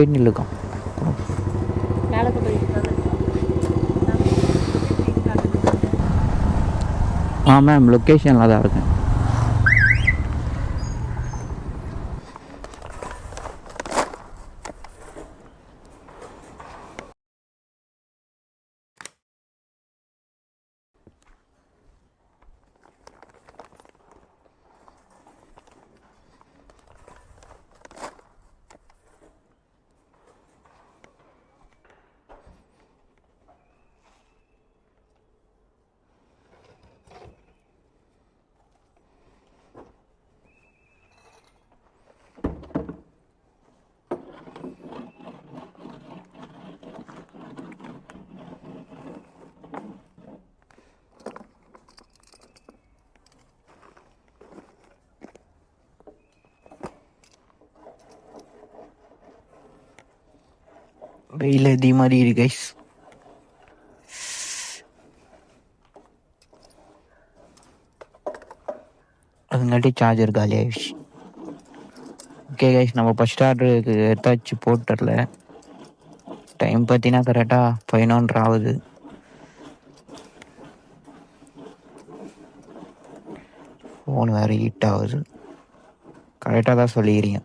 போய் நில்லுக்கான் ஆ மேம் லொக்கேஷனில் தான் இருக்கேன். வெயில் அதிகமாக அடிக்குது கைஸ் அதுங்காட்டி சார்ஜர் காலி ஆயிடுச்சு. ஓகே கைஸ் நம்ம ஃபஸ்ட் ஆர்டருக்கு எடுத்தாச்சு போட்டுடல. டைம் பார்த்தீங்கன்னா கரெக்டாக பதினொன்று ஆகுது. ஃபோன் வேறு ஹீட் ஆகுது. கரெக்டாக தான் சொல்லிக்கிறீங்க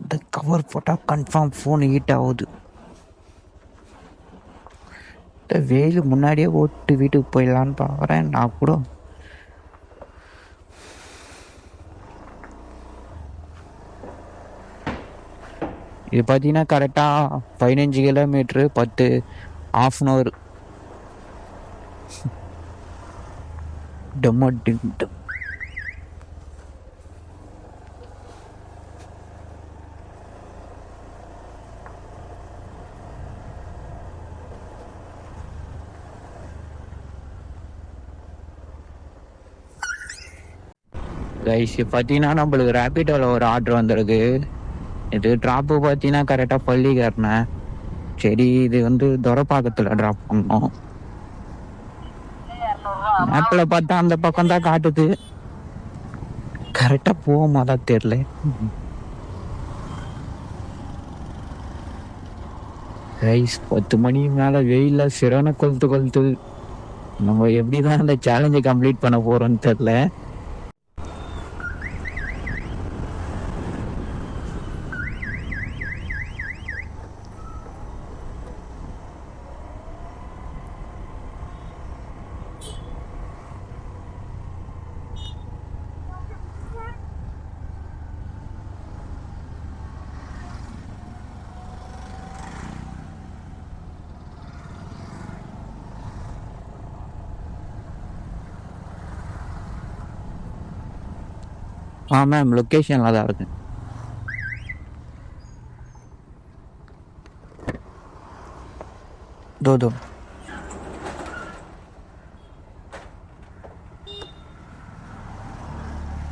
இந்த கவர் போட்டால் கன்ஃபார்ம் ஃபோன் ஹீட் ஆகுது. இந்த வெயில் முன்னாடியே ஓட்டு வீட்டுக்கு போயிடலான்னு பார்க்குறேன் நான் கூட இது பார்த்தீங்கன்னா கரெக்டாக பதினஞ்சு கிலோமீட்ரு பத்து ஆஃப் அன் ஹவர் டம்ம டிம் டம். கைஸ் பார்த்தீங்கன்னா நம்மளுக்கு ரேபிடோவில் ஒரு ஆர்டர் வந்திருக்கு. இது ட்ராப்பு பார்த்தீங்கன்னா கரெக்டாக பள்ளிக்கரணேன் சரி இது வந்து துரப்பாக்கத்தில் ட்ராப் பண்ணோம். மேப்பில் பார்த்தா அந்த பக்கம் தான் காட்டுது. கரெக்டாக போவோமா தான் தெரில ரைஸ் பத்து மணி மேலே வெயிலில் சிறன கொளுத்து கொளுத்து. நம்ம எப்படி தான் அந்த சேலஞ்சை கம்ப்ளீட் பண்ண போகிறோன்னு தெரில ஆ மேம் லொக்கேஷனில் தான் இருக்கேன். தோ தோ.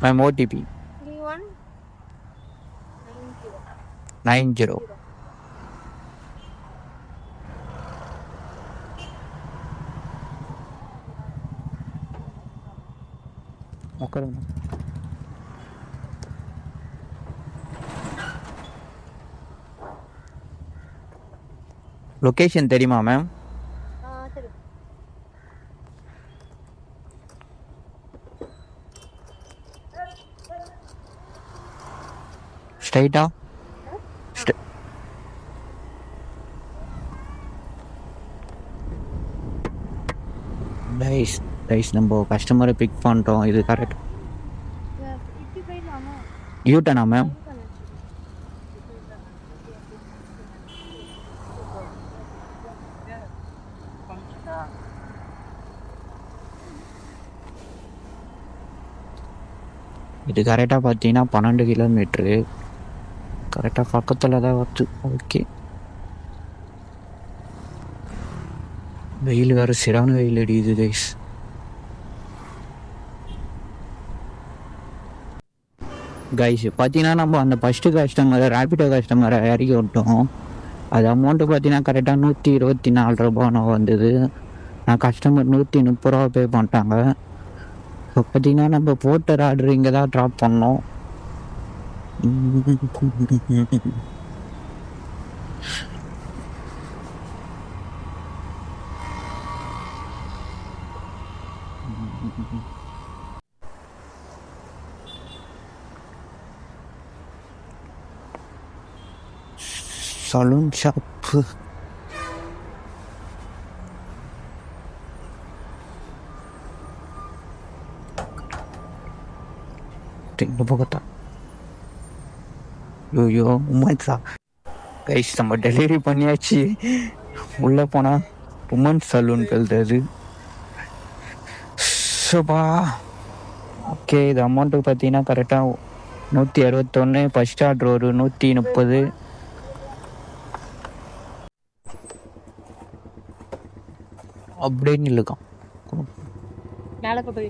மேம் ஓடிபி நைன் ஜீரோ உட்காருங்க லொக்கேஷன் தெரியுமா மேம் ஸ்ட்ரைட்டா நைஸ் நைஸ் நம்ம கஸ்டமரை பிக் பண்ணிட்டோம். இது கரெக்ட் போயிடலாமா யூட்டனா மேம் இது கரெக்டாக பார்த்தீங்கன்னா பன்னெண்டு கிலோமீட்ரு கரெக்டாக பக்கத்தில் தான் வருது ஓகே வெயில் வேறு சிறான வெயில் அடியுது கைஸ் கைஸ் பார்த்தீங்கன்னா நம்ம அந்த ஃபஸ்ட்டு கஸ்டமரை ரேபிடோ கஸ்டமரை இறக்கி விட்டோம். அது அமௌண்ட்டு பார்த்தீங்கன்னா கரெக்டாக நூற்றி இருபத்தி நாலு ரூபான்னு வந்தது. நான் கஸ்டமர் நூற்றி முப்பது ரூபா பே பண்ணிட்டாங்க. இப்போ பார்த்தீங்கன்னா நம்ம போட்ட ஆர்டர் இங்கே தான் ட்ராப் பண்ணோம். சலூன் ஷாப்பு இந்த பக்கத்தா ஐயோ உமன்ஸா கைஸ் நம்ம டெலிவரி பண்ணியாச்சு உள்ளே போனால் உமன் சலூன் கழுது சுபா ஓகே இது அமௌண்ட்டு பார்த்தீங்கன்னா கரெக்டாக நூற்றி அறுபத்தொன்று ஃபஸ்ட் ஆர்டர் ஒரு நூற்றி முப்பது அப்படின்னு இல்லைக்கான் மேலே போய்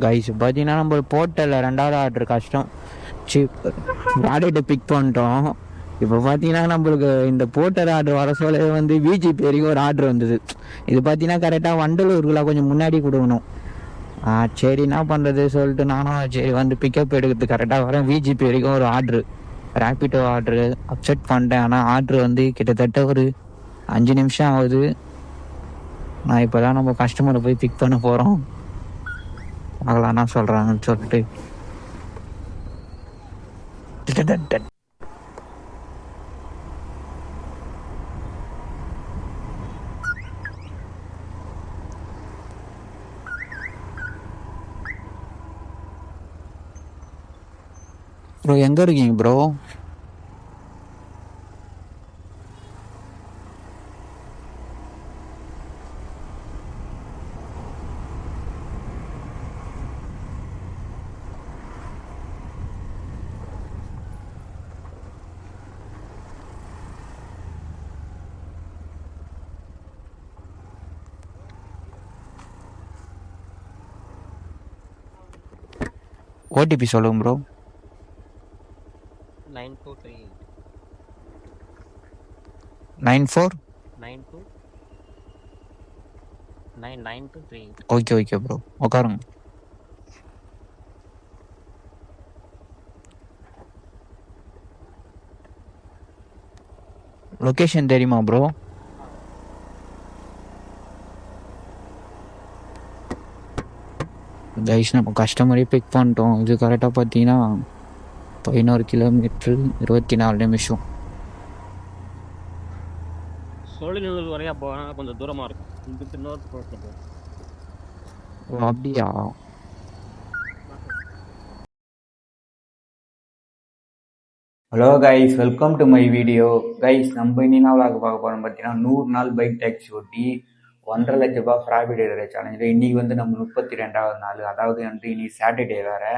கைஸ் பார்த்தீங்கன்னா நம்ம போர்ட்டலில் ரெண்டாவது ஆர்டர் கஷ்டம். சீப் ப்ராடக்ட்டை பிக் பண்ணிட்டோம் இப்போ பார்த்தீங்கன்னா நம்மளுக்கு இந்த போர்ட்டர் ஆர்டர் வர சொல்ல வந்து விஜிபி வரைக்கும் ஒரு ஆர்டர் வந்தது. இது பார்த்தீங்கன்னா கரெக்டாக வண்டலூருக்குள்ள கொஞ்சம் முன்னாடி கொடுக்கணும். ஆ, சரி என்ன பண்ணுறது சொல்லிட்டு நானும் சரி வந்து பிக்கப் எடுக்கிறதுக்கு கரெக்டாக வரேன். விஜிபி வரைக்கும் ஒரு ஆர்டரு ரேப்பிடோ ஆர்டரு அப்செட் பண்ணிட்டேன். ஆனால் ஆர்டர் வந்து கிட்டத்தட்ட ஒரு அஞ்சு நிமிஷம் ஆகுது. நான் இப்போ தான் நம்ம கஸ்டமரை போய் பிக் பண்ண போகிறோம் வேணா சொல்றாங்கன்னு சொல்கிறாங்கன்னு சொல்லிட்டு ப்ரோ எங்கே இருக்கீங்க ப்ரோ ஓடிபி சொல்லுங்க bro nine four three eight nine four nine two nine nine two three okay okay bro உட்காருங்க லொக்கேஷன் தெரியுமா ப்ரோ கைஸ் நம்ம கஸ்டமரே பிக் பண்ணிட்டோம். இது கரெக்டாக பார்த்தீங்கன்னா பதினோரு கிலோமீட்ரு இருபத்தி நாலு நிமிஷம். சோழிநல்லூர் வரையா போனால் கொஞ்சம் தூரமாக இருக்கும். ஓ, அப்படியா? Hello guys welcome to my video guys நம்ம என்ன vlog பார்க்க போகிறோம் பார்த்தீங்கன்னா நூறு நாள் பைக் டாக்ஸி ஓட்டி ஒன்றரை லட்ச ரூபாய் ப்ராஃபிட் எடுக்கிற சேலஞ்சில் இன்றைக்கி வந்து நம்ம முப்பத்தி ரெண்டாவது நாள். அதாவது வந்து இன்னைக்கு சாட்டர்டே வேறு.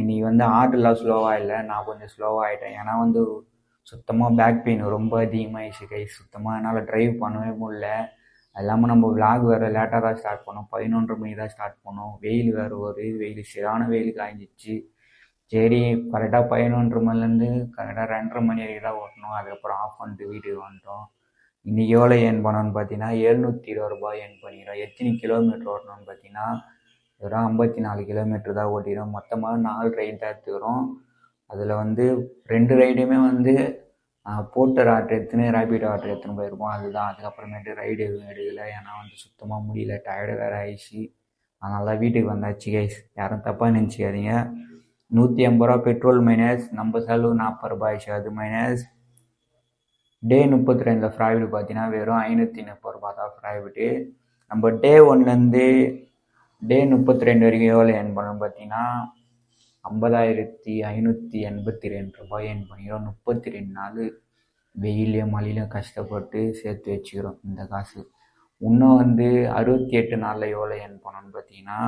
இன்னைக்கு வந்து ஆர்டர்லாம் ஸ்லோவாக இல்லை. நான் கொஞ்சம் ஸ்லோவாக ஆகிட்டேன் ஏன்னா வந்து சுத்தமாக பேக் பெயின் ரொம்ப அதிகமாகிடுச்சு கை. சுத்தமாக என்னால் ட்ரைவ் பண்ணவே முடியல. அது இல்லாமல் நம்ம விளாக் வேறு லேட்டாக தான் ஸ்டார்ட் பண்ணோம். பதினொன்றரை மணி தான் ஸ்டார்ட் பண்ணோம். வெயில் வேறு ஒரு வெயில் சரியான வெயில் காய்ஞ்சிச்சு சரி கரெக்டாக பதினொன்றரை மணிலேருந்து கரெக்டாக ரெண்டரை மணி வரைக்கும் தான் ஓட்டணும். அதுக்கப்புறம் ஆஃப் பண்ணிட்டு வீட்டுக்கு வந்துட்டோம். இன்றைக்கி எவ்வளோ ஏர்ன் பண்ணோன்னு பார்த்தீங்கன்னா எழுநூற்றி இருபது ரூபாய் ஏர்ன் பண்ணிடுறோம். எத்தனை கிலோமீட்டர் ஓடணும்னு பார்த்தீங்கன்னா வெறும் ஐம்பத்தி நாலு கிலோமீட்டர் தான் ஓட்டிடும் மொத்தமாக நாலு ரைடு தான் எடுத்துக்கிறோம். அதில் வந்து ரெண்டு ரைடுமே வந்து போட்டர் ஆர்டர் எடுத்துன்னு ரேபிட் ஆர்டர் எடுத்துன்னு போயிருப்போம் அதுதான். அதுக்கப்புறமேட்டு ரைடு எதுவும் எடுக்கலை. ஏன்னா வந்து சுத்தமாக முடியல. டயர்டு வேறு ஆயிடுச்சு. அதனால வீட்டுக்கு வந்தாச்சு கைஸ் யாரும் தப்பாக நினச்சிக்காதீங்க. நூற்றி ஐம்பது ரூபா பெட்ரோல் மைனஸ் நம்ம செலவு நாற்பது ரூபாய் ஆயிடுச்சு அது மைனஸ் டே முப்பத்தி ரெண்டில் ஃப்ராய்டு பார்த்தீங்கன்னா வெறும் ஐநூற்றி முப்பது ரூபா தான் ஃப்ராய்டு நம்ம டே ஒன்லேருந்து டே முப்பத்தி ரெண்டு வரைக்கும் எவ்வளோ ஏர்ன் பண்ணோம் பார்த்தீங்கன்னா ஐம்பதாயிரத்தி ஐநூற்றி எண்பத்தி ரெண்டு ரூபாய் ஏர்ன் பண்ணிக்கிறோம். முப்பத்தி ரெண்டு நாள் வெயிலையும் மழையிலையும் கஷ்டப்பட்டு சேர்த்து வச்சுக்கிறோம் இந்த காசு. இன்னும் வந்து அறுபத்தி எட்டு நாளில் எவ்வளோ ஏர்ன் பண்ணோன்னு பார்த்தீங்கன்னா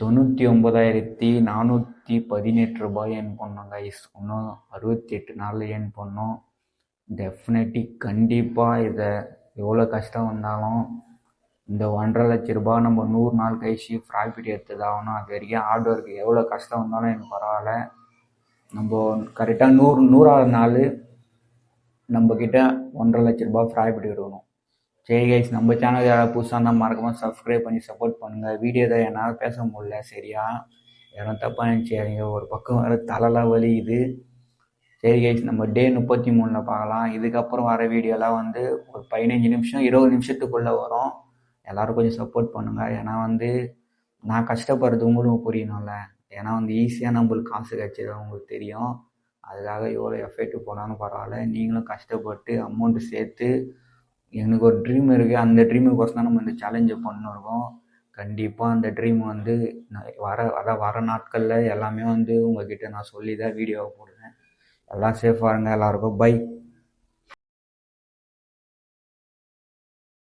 தொண்ணூற்றி ஒம்பதாயிரத்தி நானூற்றி பதினெட்டு ரூபாய் ஏர்ன் பண்ணோம் கைஸ் இன்னும் அறுபத்தி எட்டு நாளில் ஏர்ன் பண்ணோம் டெஃபினெட்லி கண்டிப்பாக இதை எவ்வளோ கஷ்டம் வந்தாலும் இந்த ஒன்றரை லட்ச ரூபாய் நம்ம நூறு நாள் கழிச்சு ப்ராஃபிட் எடுத்ததாகணும். அது வரைக்கும் ஹார்ட் ஒர்க் எவ்வளோ கஷ்டம் வந்தாலும் எனக்கு பரவாயில்ல. நம்ம கரெக்டாக நூறு நூறாவது நாள் நம்மக்கிட்ட ஒன்றரை லட்ச ரூபாய் ப்ராஃபிட் எடுக்கணும். சரி கைஸ் நம்ம சேனல் யாராவது புதுசாக இருந்தால் மறக்காமல் சப்ஸ்கிரைப் பண்ணி சப்போர்ட் பண்ணுங்கள் வீடியோ தான் என்னால் பேச முடியல சரியா? யாரும் தப்பாக நினச்சிக்காதீங்க ஒரு பக்கம் வர தலைலாம் வலிக்குது. சரி கைஸ் நம்ம டே முப்பத்தி மூணில் பார்க்கலாம். இதுக்கப்புறம் வர வீடியோலாம் வந்து ஒரு பதினஞ்சு நிமிஷம் இருபது நிமிஷத்துக்குள்ளே வரும். எல்லோரும் கொஞ்சம் சப்போர்ட் பண்ணுங்கள் ஏன்னா வந்து நான் கஷ்டப்படுறது உங்களுக்கு புரியணும்ல. ஏன்னா வந்து ஈஸியாக நம்மளுக்கு காசு கிடச்சது உங்களுக்கு தெரியும். அதுக்காக எவ்வளோ எஃபெக்ட் போனாலும் பரவாயில்ல. நீங்களும் கஷ்டப்பட்டு அமௌண்ட்டு சேர்த்து எனக்கு ஒரு ட்ரீம் இருக்குது அந்த ட்ரீமுக்கோசம் தான் நம்ம இந்த சேலஞ்சை பண்ணிருக்கோம். கண்டிப்பாக அந்த ட்ரீம் வந்து நான் வர அதான் வர நாட்களில் எல்லாமே வந்து உங்ககிட்ட நான் சொல்லி தான் வீடியோவை போடுவேன் எல்லாம் சேஃபாக இருங்க எல்லாருக்கும் பை